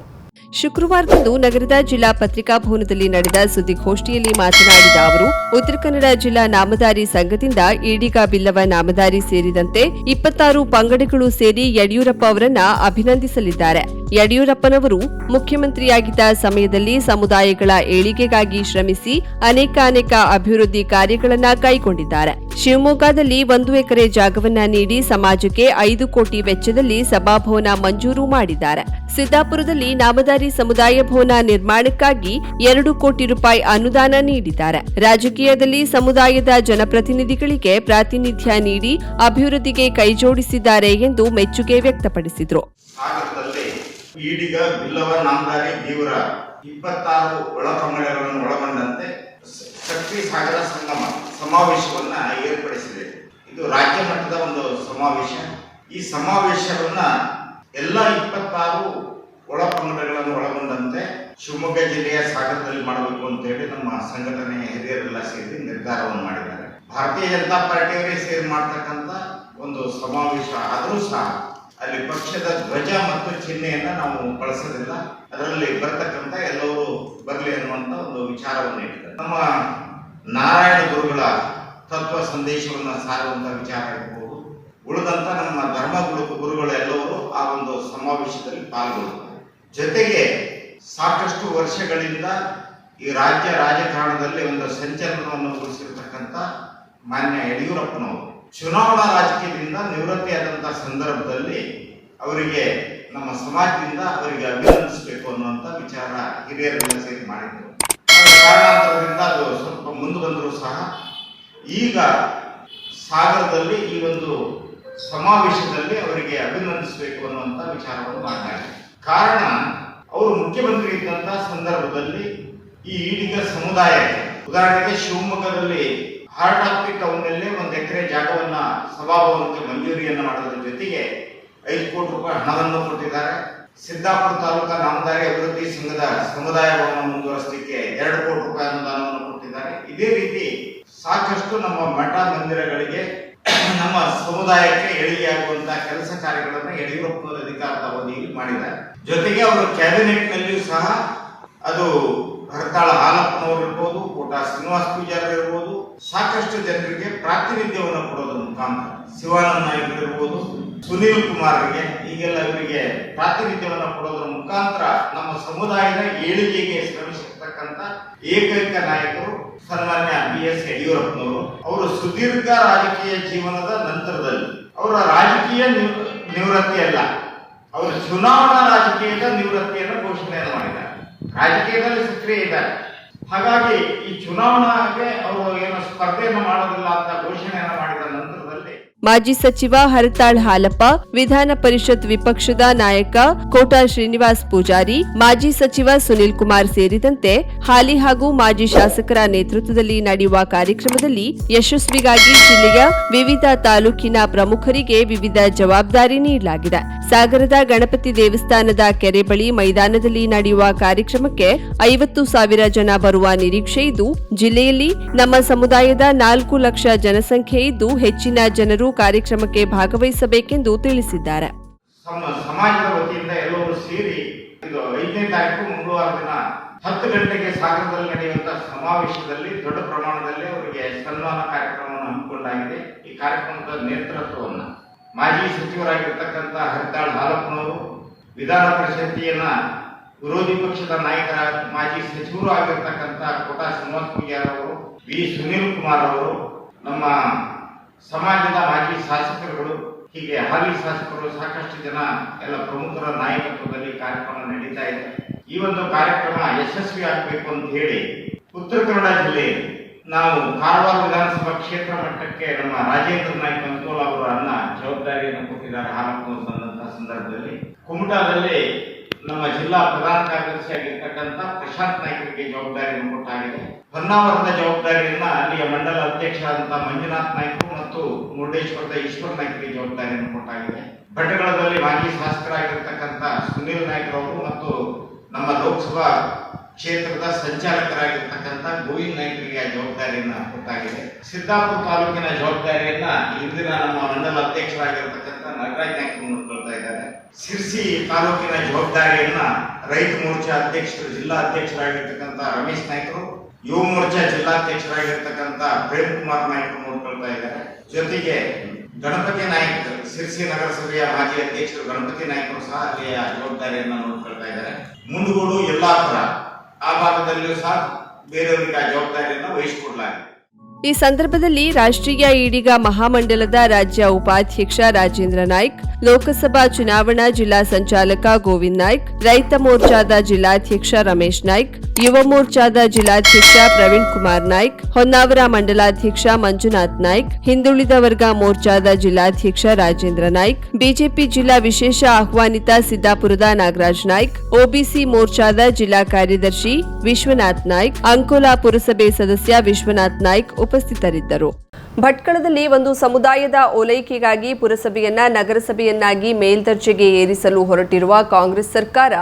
[SPEAKER 1] ಶುಕ್ರವಾರದಂದು ನಗರದ ಜಿಲ್ಲಾ ಪತ್ರಿಕಾ ಭವನದಲ್ಲಿ ನಡೆದ ಸುದ್ದಿಗೋಷ್ಠಿಯಲ್ಲಿ ಮಾತನಾಡಿದ ಅವರು, ಉತ್ತರ ಕನ್ನಡ ಜಿಲ್ಲಾ ನಾಮದಾರಿ ಸಂಘದಿಂದ ಈಡಿಗ ಬಿಲ್ಲವ ನಾಮದಾರಿ ಸೇರಿದಂತೆ ಇಪ್ಪತ್ತಾರು ಪಂಗಡಗಳು ಸೇರಿ ಯಡಿಯೂರಪ್ಪ ಅವರನ್ನ ಅಭಿನಂದಿಸಲಿದ್ದಾರೆ. ಯಡಿಯೂರಪ್ಪನವರು ಮುಖ್ಯಮಂತ್ರಿಯಾಗಿದ್ದ ಸಮಯದಲ್ಲಿ ಸಮುದಾಯಗಳ ಏಳಿಗೆಗಾಗಿ ಶ್ರಮಿಸಿ ಅನೇಕ ಅನೇಕ ಅಭಿವೃದ್ಧಿ ಕಾರ್ಯಗಳನ್ನು ಕೈಗೊಂಡಿದ್ದಾರೆ. ಶಿವಮೊಗ್ಗದಲ್ಲಿ ಒಂದು ಎಕರೆ ಜಾಗವನ್ನ ನೀಡಿ ಸಮಾಜಕ್ಕೆ ಐದು ಕೋಟಿ ವೆಚ್ಚದಲ್ಲಿ ಸಭಾಭವನ ಮಂಜೂರು ಮಾಡಿದ್ದಾರೆ. ಸಿದ್ದಾಪುರದಲ್ಲಿ ನಾಮದಾರಿ ಸಮುದಾಯ ಭವನ ನಿರ್ಮಾಣಕ್ಕಾಗಿ ಎರಡು ಕೋಟಿ ರೂಪಾಯಿ ಅನುದಾನ ನೀಡಿದ್ದಾರೆ. ರಾಜಕೀಯದಲ್ಲಿ ಸಮುದಾಯದ ಜನಪ್ರತಿನಿಧಿಗಳಿಗೆ ಪ್ರಾತಿನಿಧ್ಯ ನೀಡಿ ಅಭಿವೃದ್ಧಿಗೆ ಕೈಜೋಡಿಸಿದ್ದಾರೆ ಎಂದು ಮೆಚ್ಚುಗೆ ವ್ಯಕ್ತಪಡಿಸಿದರು.
[SPEAKER 5] ಶಕ್ತಿ ಸಾಗರ ಸಂಗಮ ಸಮಾವೇಶವನ್ನ ಏರ್ಪಡಿಸಿದೆ. ಇದು ರಾಜ್ಯ ಮಟ್ಟದ ಒಂದು ಸಮಾವೇಶ. ಈ ಸಮಾವೇಶವನ್ನ ಎಲ್ಲ ಇಪ್ಪತ್ತಾರು ಒಳಪಂಗಡಗಳನ್ನು ಒಳಗೊಂಡಂತೆ ಶಿವಮೊಗ್ಗ ಜಿಲ್ಲೆಯ ಸಾಗರದಲ್ಲಿ ಮಾಡಬೇಕು ಅಂತ ಹೇಳಿ ನಮ್ಮ ಸಂಘಟನೆಯ ಹಿರಿಯರೆಲ್ಲ ಸೇರಿ ನಿರ್ಧಾರವನ್ನು ಮಾಡಿದ್ದಾರೆ. ಭಾರತೀಯ ಜನತಾ ಪಾರ್ಟಿಯವರೇ ಸೇರಿ ಮಾಡ್ತಕ್ಕಂಥ ಒಂದು ಸಮಾವೇಶ ಆದರೂ ಸಹ ಅಲ್ಲಿ ಪಕ್ಷದ ಧ್ವಜ ಮತ್ತು ಚಿಹ್ನೆಯನ್ನ ನಾವು ಬಳಸೋದಿಲ್ಲ. ಅದರಲ್ಲಿ ಬರ್ತಕ್ಕಂಥ ಎಲ್ಲರೂ ಬರಲಿ ಅನ್ನುವಂತ ಒಂದು ವಿಚಾರವನ್ನು ಇಟ್ಟಿದ್ದಾರೆ ನಮ್ಮ ನಾರಾಯಣ ಗುರುಗಳ ತತ್ವ ಸಂದೇಶವನ್ನು ಸಾರುವಂತ ವಿಚಾರ ಇರಬಹುದು ಉಳಿದಂತ ನಮ್ಮ ಧರ್ಮ ಗುರುಗಳು ಗುರುಗಳೆಲ್ಲರೂ ಆ ಒಂದು ಸಮಾವೇಶದಲ್ಲಿ ಪಾಲ್ಗೊಳ್ಳುತ್ತಾರೆ. ಜೊತೆಗೆ ಸಾಕಷ್ಟು ವರ್ಷಗಳಿಂದ ಈ ರಾಜ್ಯ ರಾಜಕಾರಣದಲ್ಲಿ ಒಂದು ಸಂಚಲನವನ್ನು ಮೂಡಿಸಿರ್ತಕ್ಕಂಥ ಮಾನ್ಯ ಯಡಿಯೂರಪ್ಪನವರು. ಚುನಾವಣಾ ರಾಜಕೀಯದಿಂದ ನಿವೃತ್ತಿಯಾದಂತಹ ಸಂದರ್ಭದಲ್ಲಿ ಅವರಿಗೆ ನಮ್ಮ ಸಮಾಜದಿಂದ ಅವರಿಗೆ ಅಭಿನಂದಿಸಬೇಕು ಅನ್ನುವಂಥ ವಿಚಾರ ಹಿರಿಯರಿಂದ ಸೇರಿ ಮಾಡಿದ್ರು. ಕಾರಣಾಂತರದಿಂದ ಅದು ಸ್ವಲ್ಪ ಮುಂದೆ ಬಂದರೂ ಸಹ ಈಗ ಸಾಗರದಲ್ಲಿ ಈ ಒಂದು ಸಮಾವೇಶದಲ್ಲಿ ಅವರಿಗೆ ಅಭಿನಂದಿಸಬೇಕು ಅನ್ನುವಂಥ ವಿಚಾರವನ್ನು ಮಾತನಾಡಿದೆ ಕಾರಣ ಅವರು ಮುಖ್ಯಮಂತ್ರಿ ಇದ್ದಂತಹ ಸಂದರ್ಭದಲ್ಲಿ ಈ ಈಡಿಗ ಸಮುದಾಯಕ್ಕೆ ಉದಾಹರಣೆಗೆ ಶಿವಮೊಗ್ಗದಲ್ಲಿ ಹಾರ್ಟ್ ಆಫ್ ದಿ ಒಂದು ಎಕರೆ ಜಾಗವನ್ನ ಸಭಾಭವನಕ್ಕೆ ಮಂಜೂರಿಯನ್ನು ಮಾಡೋದ್ರ ಜೊತೆಗೆ ಐದು ಕೋಟಿ ರೂಪಾಯಿ ಹಣವನ್ನು ಕೊಟ್ಟಿದ್ದಾರೆ. ಸಿದ್ದಾಪುರ ತಾಲೂಕಾ ನಾಮದಾರಿ ಅಭಿವೃದ್ಧಿ ಸಂಘದ ಸಮುದಾಯ ಭವನ ಮುಂದುವರಿಸಲಿಕ್ಕೆ ಎರಡು ಕೋಟಿ ರೂಪಾಯಿ ಅನುದಾನವನ್ನು ಕೊಟ್ಟಿದ್ದಾರೆ. ಇದೇ ರೀತಿ ಸಾಕಷ್ಟು ನಮ್ಮ ಮಠ ಮಂದಿರಗಳಿಗೆ ನಮ್ಮ ಸಮುದಾಯಕ್ಕೆ ಏಳಿಗೆಯಾಗುವಂತಹ ಕೆಲಸ ಕಾರ್ಯಗಳನ್ನು ಯಡಿಯೂರಪ್ಪನವರ ಅಧಿಕಾರದ ಅವಧಿಯಲ್ಲಿ ಮಾಡಿದ್ದಾರೆ. ಜೊತೆಗೆ ಅವರ ಕ್ಯಾಬಿನೆಟ್ನಲ್ಲಿಯೂ ಸಹ ಅದು ಹರತಾಳ ಹಾಲಪ್ಪನವರು ಇರ್ಬೋದು, ಕೋಟ ಶ್ರೀನಿವಾಸ ಪೂಜಾರ ಇರ್ಬೋದು, ಸಾಕಷ್ಟು ಜನರಿಗೆ ಪ್ರಾತಿನಿಧ್ಯವನ್ನು ಕೊಡೋದ್ರ ಮುಖಾಂತರ. ಶಿವಾನಂದ ನಾಯ್ಕರು ಇರ್ಬೋದು, ಸುನೀಲ್ ಕುಮಾರ್ಗೆ ಈಗೆಲ್ಲ ಇವರಿಗೆ ಪ್ರಾತಿನಿಧ್ಯವನ್ನು ಕೊಡೋದ್ರ ಮುಖಾಂತರ ನಮ್ಮ ಸಮುದಾಯದ ಏಳಿಗೆಗೆ ಶ್ರಮಿಸಿರ್ತಕ್ಕಂಥ ಏಕೈಕ ನಾಯಕರು ಸನ್ಮಾನ್ಯ ಬಿ ಎಸ್ ಯಡಿಯೂರಪ್ಪನವರು. ಅವರು ಸುದೀರ್ಘ ರಾಜಕೀಯ ಜೀವನದ ನಂತರದಲ್ಲಿ. ಅವರ ರಾಜಕೀಯ ನಿವ್- ನಿವೃತ್ತಿ ಅಲ್ಲ ಅವರು ಚುನಾವಣಾ ರಾಜಕೀಯದ ನಿವೃತ್ತಿಯನ್ನು ಘೋಷಣೆಯನ್ನು ಮಾಡಿದ್ದಾರೆ. ರಾಜಕೀಯದಲ್ಲಿ ಸಕ್ರಿಯ ಇದ್ದಾರೆ. ಹಾಗಾಗಿ ಈ ಚುನಾವಣಾಗೆ ಅವರು ಏನು ಸ್ಪರ್ಧೆಯನ್ನು ಮಾಡೋದಿಲ್ಲ ಅಂತ ಘೋಷಣೆಯನ್ನು ಮಾಡಿದ
[SPEAKER 1] ಮಾಜಿ ಸಚಿವ ಹರತಾಳ್ ಹಾಲಪ್ಪ, ವಿಧಾನ ಪರಿಷತ್ ವಿಪಕ್ಷದ ನಾಯಕ ಕೋಟಾ ಶ್ರೀನಿವಾಸ್ ಪೂಜಾರಿ, ಮಾಜಿ ಸಚಿವ ಸುನಿಲ್ ಕುಮಾರ್ ಸೇರಿದಂತೆ ಹಾಲಿ ಹಾಗೂ ಮಾಜಿ ಶಾಸಕರ ನೇತೃತ್ವದಲ್ಲಿ ನಡೆಯುವ ಕಾರ್ಯಕ್ರಮದಲ್ಲಿ ಯಶಸ್ವಿಗಾಗಿ ಜಿಲ್ಲೆಯ ವಿವಿಧ ತಾಲೂಕಿನ ಪ್ರಮುಖರಿಗೆ ವಿವಿಧ ಜವಾಬ್ದಾರಿ ನೀಡಲಾಗಿದೆ. ಸಾಗರದ ಗಣಪತಿ ದೇವಸ್ಥಾನದ ಕೆರೆ ಬಳಿ ಮೈದಾನದಲ್ಲಿ ನಡೆಯುವ ಕಾರ್ಯಕ್ರಮಕ್ಕೆ ಐವತ್ತು ಸಾವಿರ ಜನ ಬರುವ ನಿರೀಕ್ಷೆ ಇದ್ದು, ಜಿಲ್ಲೆಯಲ್ಲಿ ನಮ್ಮ ಸಮುದಾಯದ ನಾಲ್ಕು ಲಕ್ಷ ಜನಸಂಖ್ಯೆ ಇದ್ದು, ಹೆಚ್ಚಿನ ಜನರು ಕಾರ್ಯಕ್ರಮಕ್ಕೆ ಭಾಗವಹಿಸಬೇಕೆಂದು ತಿಳಿಸಿದ್ದಾರೆ.
[SPEAKER 5] ಸಮ, ಸಮಾಜದ ವತಿಯಿಂದ ಎಲ್ಲರೂ ಸೇರಿ ಇದು ಐದನೇ ತಾರೀಕು ಮಂಗಳವಾರ ದಿನ ಹತ್ತು ಗಂಟೆಗೆ ಸಾಗರದಲ್ಲಿ ನಡೆಯುವಂತಹ ಸಮಾವೇಶದಲ್ಲಿ ದೊಡ್ಡ ಪ್ರಮಾಣದಲ್ಲಿ ಅವರಿಗೆ ಸನ್ಮಾನ ಕಾರ್ಯಕ್ರಮವನ್ನು ಹಮ್ಮಿಕೊಂಡಾಗಿದೆ. ಈ ಕಾರ್ಯಕ್ರಮದ ನೇತೃತ್ವವನ್ನ ಮಾಜಿ ಸಚಿವರಾಗಿರ್ತಕ್ಕಂಥ ಹರಿತಾಳ್ ಹಾಲಪ್ಪನವರು, ವಿಧಾನ ಪರಿಷತ್ತಿಯನ್ನ ವಿರೋಧಿ ಪಕ್ಷದ ನಾಯಕರ ಮಾಜಿ ಸಚಿವರು ಆಗಿರ್ತಕ್ಕಂಥ ಕೋಟಾ ಶ್ರೀನಿವಾಸ ಪೂಜಾರ್ ಅವರು, ವಿ ಸುನೀಲ್ ಕುಮಾರ್ ಅವರು, ನಮ್ಮ ಸಮಾಜದ ಮಾಜಿ ಶಾಸಕರುಗಳು, ಹೀಗೆ ಹಾಲಿ ಶಾಸಕರು ಸಾಕಷ್ಟು ಜನ ಎಲ್ಲ ಪ್ರಮುಖರ ನಾಯಕತ್ವದಲ್ಲಿ ಕಾರ್ಯಕ್ರಮ ನಡೀತಾ ಇದೆ. ಈ ಒಂದು ಕಾರ್ಯಕ್ರಮ ಯಶಸ್ವಿ ಆಗಬೇಕು ಅಂತ ಹೇಳಿ ಉತ್ತರ ಕನ್ನಡ ಜಿಲ್ಲೆಯಲ್ಲಿ ನಾವು ಕಾರವಾರ ವಿಧಾನಸಭಾ ಕ್ಷೇತ್ರ ಮಟ್ಟಕ್ಕೆ ನಮ್ಮ ರಾಜೇಂದ್ರ ನಾಯ್ಕ ಅಂಕೋಲ್ ಅವರನ್ನ ಜವಾಬ್ದಾರಿಯನ್ನು ಕೊಟ್ಟಿದ್ದಾರೆ. ಹಾಲಕ್ಕೂ ಸಂದರ್ಭದಲ್ಲಿ ಕುಮಟಾದಲ್ಲಿ ನಮ್ಮ ಜಿಲ್ಲಾ ಪ್ರಧಾನ ಕಾರ್ಯದರ್ಶಿ ಆಗಿರ್ತಕ್ಕಂಥ ಪ್ರಶಾಂತ್ ನಾಯ್ಕರಿಗೆ ಜವಾಬ್ದಾರಿಯನ್ನು ಕೊಟ್ಟಾಗಿದೆ. ಹೊನ್ನಾವರದ ಜವಾಬ್ದಾರಿಯನ್ನ ಅಲ್ಲಿಯ ಮಂಡಲ ಅಧ್ಯಕ್ಷರಾದಂತಹ ಮಂಜುನಾಥ್ ನಾಯ್ಕರು ಮತ್ತು ಮುರುಡೇಶ್ವರದ ಈಶ್ವರ್ ನಾಯ್ಕರಿಗೆ ಜವಾಬ್ದಾರಿಯನ್ನು ಕೊಟ್ಟಾಗಿದೆ. ಭಟ್ಟಗಳದಲ್ಲಿ ಮಾಜಿ ಶಾಸಕರಾಗಿರ್ತಕ್ಕಂಥ ಸುನೀಲ್ ನಾಯ್ಕರವರು ಮತ್ತು ನಮ್ಮ ಲೋಕಸಭಾ ಕ್ಷೇತ್ರದ ಸಂಚಾಲಕರಾಗಿರ್ತಕ್ಕಂಥ ಗೋವಿಂದ್ ನಾಯ್ಕರಿಗೆ ಜವಾಬ್ದಾರಿಯನ್ನ ಕೊಟ್ಟಾಗಿದೆ. ಸಿದ್ದಾಪುರ ತಾಲೂಕಿನ ಜವಾಬ್ದಾರಿಯನ್ನ ಇಂದಿನ ನಮ್ಮ ಮಂಡಲ ಅಧ್ಯಕ್ಷರಾಗಿರ್ತಕ್ಕಂಥ ನಟರಾಜ್ ನಾಯ್ಕರು ಇದ್ದಾರೆ. ಸಿರ್ಸಿ ತಾಲೂಕಿನ ಜವಾಬ್ದಾರಿಯನ್ನ ರೈತ ಮೋರ್ಚಾ ಅಧ್ಯಕ್ಷರು, ಜಿಲ್ಲಾ ಅಧ್ಯಕ್ಷರಾಗಿರ್ತಕ್ಕಂಥ ರಮೇಶ್ ನಾಯ್ಕರು, ಯುವ ಮೋರ್ಚಾ ಜಿಲ್ಲಾಧ್ಯಕ್ಷರಾಗಿರ್ತಕ್ಕಂಥ ಪ್ರೇಮ್ ಕುಮಾರ್ ನಾಯ್ಕರು ನೋಡ್ಕೊಳ್ತಾ ಇದ್ದಾರೆ. ಜೊತೆಗೆ ಗಣಪತಿ ನಾಯ್ಕ, ಸಿರ್ಸಿ ನಗರಸಭೆಯ ಮಾಜಿ ಅಧ್ಯಕ್ಷರು ಗಣಪತಿ ನಾಯ್ಕರು ಸಹ ಅಲ್ಲಿಯ ಜವಾಬ್ದಾರಿಯನ್ನ ನೋಡ್ಕೊಳ್ತಾ ಇದ್ದಾರೆ. ಮುಂದೂಡು ಯಲ್ಲಾಪುರ, ಆ ಭಾಗದಲ್ಲಿಯೂ ಸಹ ಬೇರೆಯವರಿಗೆ ಆ ಜವಾಬ್ದಾರಿಯನ್ನು ವಹಿಸಿಕೊಡ್ಲಾಗಿದೆ.
[SPEAKER 1] ಈ ಸಂದರ್ಭದಲ್ಲಿ ರಾಷ್ಟ್ರೀಯ ಈಡಿಗ ಮಹಾಮಂಡಲದ ರಾಜ್ಯ ಉಪಾಧ್ಯಕ್ಷ ರಾಜೇಂದ್ರ ನಾಯ್ಕ್, ಲೋಕಸಭಾ ಚುನಾವಣಾ ಜಿಲ್ಲಾ ಸಂಚಾಲಕ ಗೋವಿಂದ್ ನಾಯ್ಕ್, ರೈತ ಮೋರ್ಚಾದ ಜಿಲ್ಲಾಧ್ಯಕ್ಷ ರಮೇಶ್ ನಾಯ್ಕ್, ಯುವ ಮೋರ್ಚಾದ ಜಿಲ್ಲಾಧ್ಯಕ್ಷ ಪ್ರವೀಣ್ ಕುಮಾರ್ ನಾಯ್ಕ್, ಹೊನ್ನಾವರ ಮಂಡಲಾಧ್ಯಕ್ಷ ಮಂಜುನಾಥ್ ನಾಯ್ಕ್, ಹಿಂದುಳಿದ ವರ್ಗ ಮೋರ್ಚಾದ ಜಿಲ್ಲಾಧ್ಯಕ್ಷ ರಾಜೇಂದ್ರ ನಾಯ್ಕ್, ಬಿಜೆಪಿ ಜಿಲ್ಲಾ ವಿಶೇಷ ಆಹ್ವಾನಿತ ಸಿದ್ದಾಪುರದ ನಾಗರಾಜ್ ನಾಯ್ಕ್, ಒಬಿಸಿ ಮೋರ್ಚಾದ ಜಿಲ್ಲಾ ಕಾರ್ಯದರ್ಶಿ ವಿಶ್ವನಾಥ್ ನಾಯ್ಕ್, ಅಂಕೋಲಾ ಪುರಸಭೆ ಸದಸ್ಯ ವಿಶ್ವನಾಥ್ ನಾಯ್ಕ್ ಉಪಸ್ಥಿತರಿದ್ದರು. ಭಟ್ಕಳದಲ್ಲಿ ಒಂದು ಸಮುದಾಯದ ಓಲೈಕೆಗಾಗಿ ಪುರಸಭೆಯನ್ನ ನಗರಸಭೆಯನ್ನಾಗಿ ಮೇಲ್ದರ್ಜೆಗೆ ಏರಿಸಲು ಹೊರಟಿರುವ ಕಾಂಗ್ರೆಸ್ ಸರ್ಕಾರ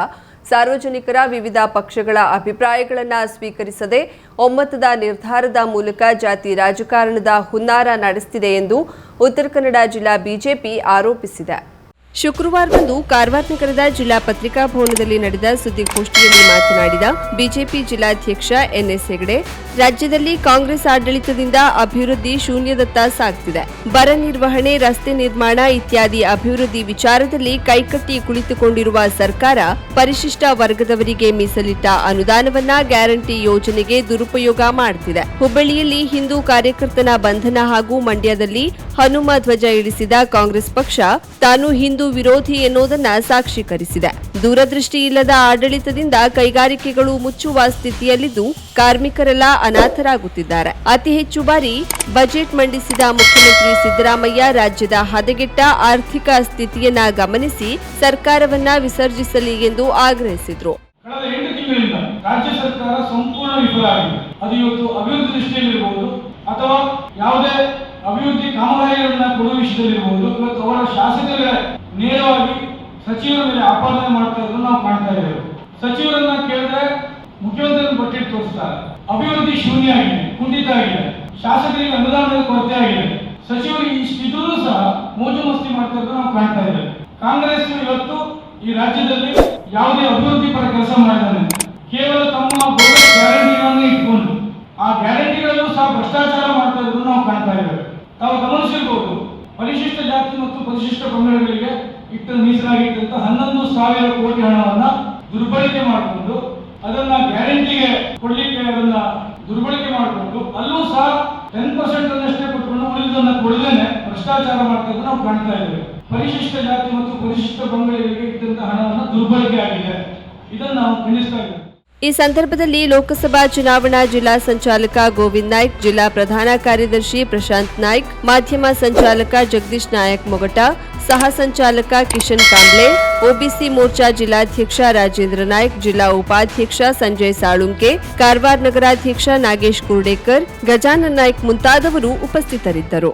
[SPEAKER 1] ಸಾರ್ವಜನಿಕರ ವಿವಿಧ ಪಕ್ಷಗಳ ಅಭಿಪ್ರಾಯಗಳನ್ನು ಸ್ವೀಕರಿಸದೆ ಒಮ್ಮತದ ನಿರ್ಧಾರದ ಮೂಲಕ ಜಾತಿ ರಾಜಕಾರಣದ ಹುನ್ನಾರ ನಡೆಸುತ್ತಿದೆ ಎಂದು ಉತ್ತರ ಕನ್ನಡ ಜಿಲ್ಲಾ ಬಿಜೆಪಿ ಆರೋಪಿಸಿದೆ. ಶುಕ್ರವಾರದಂದು ಕಾರವಾರ ನಗರದ ಜಿಲ್ಲಾ ಪತ್ರಿಕಾ ಭವನದಲ್ಲಿ ನಡೆದ ಸುದ್ದಿಗೋಷ್ಠಿಯಲ್ಲಿ ಮಾತನಾಡಿದ ಬಿಜೆಪಿ ಜಿಲ್ಲಾಧ್ಯಕ್ಷ ಎನ್ಎಸ್ ಹೆಗಡೆ, ರಾಜ್ಯದಲ್ಲಿ ಕಾಂಗ್ರೆಸ್ ಆಡಳಿತದಿಂದ ಅಭಿವೃದ್ಧಿ ಶೂನ್ಯದತ್ತ ಸಾಗುತ್ತಿದೆ ಬರ ನಿರ್ವಹಣೆ, ರಸ್ತೆ ನಿರ್ಮಾಣ ಇತ್ಯಾದಿ ಅಭಿವೃದ್ಧಿ ವಿಚಾರದಲ್ಲಿ ಕೈಕಟ್ಟಿ ಕುಳಿತುಕೊಂಡಿರುವ ಸರ್ಕಾರ ಪರಿಶಿಷ್ಟ ವರ್ಗದವರಿಗೆ ಮೀಸಲಿಟ್ಟ ಅನುದಾನವನ್ನ ಗ್ಯಾರಂಟಿ ಯೋಜನೆಗೆ ದುರುಪಯೋಗ ಮಾಡುತ್ತಿದೆ ಹುಬ್ಬಳ್ಳಿಯಲ್ಲಿ ಹಿಂದೂ ಕಾರ್ಯಕರ್ತನ ಬಂಧನ ಹಾಗೂ ಮಂಡ್ಯದಲ್ಲಿ ಹನುಮ ಧ್ವಜ ಇಳಿಸಿದ ಕಾಂಗ್ರೆಸ್ ಪಕ್ಷ ತಾನು ಹಿಂದೂ ವಿರೋಧಿ ಎನ್ನುವುದನ್ನ ಸಾಕ್ಷೀಕರಿಸಿದೆ. ದೂರದೃಷ್ಟಿ ಇಲ್ಲದ ಆಡಳಿತದಿಂದ ಕೈಗಾರಿಕೆಗಳು ಮುಚ್ಚುವ ಸ್ಥಿತಿಯಲ್ಲಿದ್ದು ಕಾರ್ಮಿಕರೆಲ್ಲ ಅನಾಥರಾಗುತ್ತಿದ್ದಾರೆ. ಅತಿ ಹೆಚ್ಚು ಬಾರಿ ಬಜೆಟ್ ಮಂಡಿಸಿದ ಮುಖ್ಯಮಂತ್ರಿ ಸಿದ್ದರಾಮಯ್ಯ ರಾಜ್ಯದ ಹದಗೆಟ್ಟ ಆರ್ಥಿಕ ಸ್ಥಿತಿಯನ್ನ ಗಮನಿಸಿ ಸರ್ಕಾರವನ್ನ ವಿಸರ್ಜಿಸಲಿ ಎಂದು ಆಗ್ರಹಿಸಿದ್ರು.
[SPEAKER 6] ಕಳೆದ ತಿಂಗಳಿಂದ ರಾಜ್ಯ ಸರ್ಕಾರ ಸಂಪೂರ್ಣ ವಿಫಲ ಆಗಿದೆ. ಅದು ಇವತ್ತು ಅಭಿವೃದ್ಧಿ ದೃಷ್ಟಿಯಲ್ಲಿರಬಹುದು ಅಥವಾ ಯಾವುದೇ ಅಭಿವೃದ್ಧಿ ಕಾಮಗಾರಿಗಳನ್ನ ಕೊಡುವ ವಿಷಯದಲ್ಲಿರಬಹುದು ಇವತ್ತು ಅವರ ಶಾಸಕರೇ ನೇರವಾಗಿ ಸಚಿವರ ಮೇಲೆ ಆಪಾದನೆ ಮಾಡ್ತಾ ಇರೋದನ್ನ ನಾವು ಕಾಣ್ತಾ ಇದ್ದೇವೆ ಸಚಿವರನ್ನ ಕೇಳಿದ್ರೆ ಮುಖ್ಯಮಂತ್ರಿ ಬಟ್ಟಿಟ್ಟು ತೋರಿಸ್ತಾರೆ. ಅಭಿವೃದ್ಧಿ ಶೂನ್ಯ ಆಗಿದೆ, ಕುಂಠಿತ ಆಗಿದೆ, ಶಾಸಕರಿಗೆ ಅನುದಾನದ ಕೊರತೆ ಆಗಿದೆ. ಸಚಿವರಿಗೆ ಇಷ್ಟಿದ್ರೂ ಸಹ ಮೋಜು ಮಸ್ತಿ ಮಾಡ್ತಾ ಇರೋದನ್ನ ನಾವು ಕಾಣ್ತಾ ಇದ್ದೇವೆ. ಕಾಂಗ್ರೆಸ್ ಇವತ್ತು ಈ ರಾಜ್ಯದಲ್ಲಿ ಯಾವುದೇ ಅಭಿವೃದ್ಧಿ ಪರ ಕೆಲಸ ಮಾಡಿದ್ದಾರೆ ಕೇವಲ ತಮ್ಮ ಗ್ಯಾರಂಟಿಗಳನ್ನೇ ಇಟ್ಕೊಂಡು ಆ ಗ್ಯಾರಂಟಿಗಳಲ್ಲೂ ಸಹ ಭ್ರಷ್ಟಾಚಾರ ಮಾಡ್ತಾ ಇರೋದನ್ನ ನಾವು ಕಾಣ್ತಾ ಇದ್ದೇವೆ. ತಾವು ಗಮನಿಸಿರ್ಬೋದು ಪರಿಶಿಷ್ಟ ಜಾತಿ ಮತ್ತು ಪರಿಶಿಷ್ಟ ಪಂಗಡಗಳಿಗೆ ಇಟ್ಟ ಮೀಸಲಾಗಿಟ್ಟಂತ ಹನ್ನೊಂದು ಸಾವಿರ ಕೋಟಿ ಹಣವನ್ನ ದುರ್ಬಳಕೆ ಮಾಡಿಕೊಂಡು ಅದನ್ನ ಗ್ಯಾರಂಟಿಗೆ ಕೊಡ್ಲಿಕ್ಕೆ ಅದನ್ನ ದುರ್ಬಳಕೆ ಮಾಡಿಕೊಂಡು ಅಲ್ಲೂ ಸಹ ಟೆನ್ ಪರ್ಸೆಂಟ್ ಅನ್ನಷ್ಟೇ ಕೊಟ್ಕೊಂಡು ಉಳಿದನ್ನ ಕೊಡದೇನೆ ಭ್ರಷ್ಟಾಚಾರ ಮಾಡ್ತಾ ನಾವು ಕಾಣ್ತಾ ಇದ್ದೇವೆ. ಪರಿಶಿಷ್ಟ ಜಾತಿ ಮತ್ತು ಪರಿಶಿಷ್ಟ ಪಂಗಡಗಳಿಗೆ ಇಟ್ಟಂತ ಹಣವನ್ನ ದುರ್ಬಳಕೆ ಆಗಿದೆ. ಇದನ್ನ ನಾವು ಖಂಡಿಸ್ತಾ ಇದ್ದೇವೆ.
[SPEAKER 1] ಈ ಸಂದರ್ಭದಲ್ಲಿ ಲೋಕಸಭಾ ಚುನಾವಣಾ ಜಿಲ್ಲಾ ಸಂಚಾಲಕ ಗೋವಿಂದ್ ನಾಯ್ಕ್, ಜಿಲ್ಲಾ ಪ್ರಧಾನ ಕಾರ್ಯದರ್ಶಿ ಪ್ರಶಾಂತ್ ನಾಯ್ಕ್, ಮಾಧ್ಯಮ ಸಂಚಾಲಕ ಜಗದೀಶ್ ನಾಯಕ್ ಮೊಗಟ, ಸಹ ಸಂಚಾಲಕ ಕಿಶನ್ ಕಾಂಬ್ಳೆ, ಒಬಿಸಿ ಮೋರ್ಚಾ ಜಿಲ್ಲಾಧ್ಯಕ್ಷ ರಾಜೇಂದ್ರ ನಾಯ್ಕ್, ಜಿಲ್ಲಾ ಉಪಾಧ್ಯಕ್ಷ ಸಂಜಯ್ ಸಾಳುಂಕೆ, ಕಾರವಾರ ನಗರಾಧ್ಯಕ್ಷ ನಾಗೇಶ್ ಕುರ್ಡೇಕರ್, ಗಜಾನನ್ ನಾಯ್ಕ್ ಮುಂತಾದವರು ಉಪಸ್ಥಿತರಿದ್ದರು.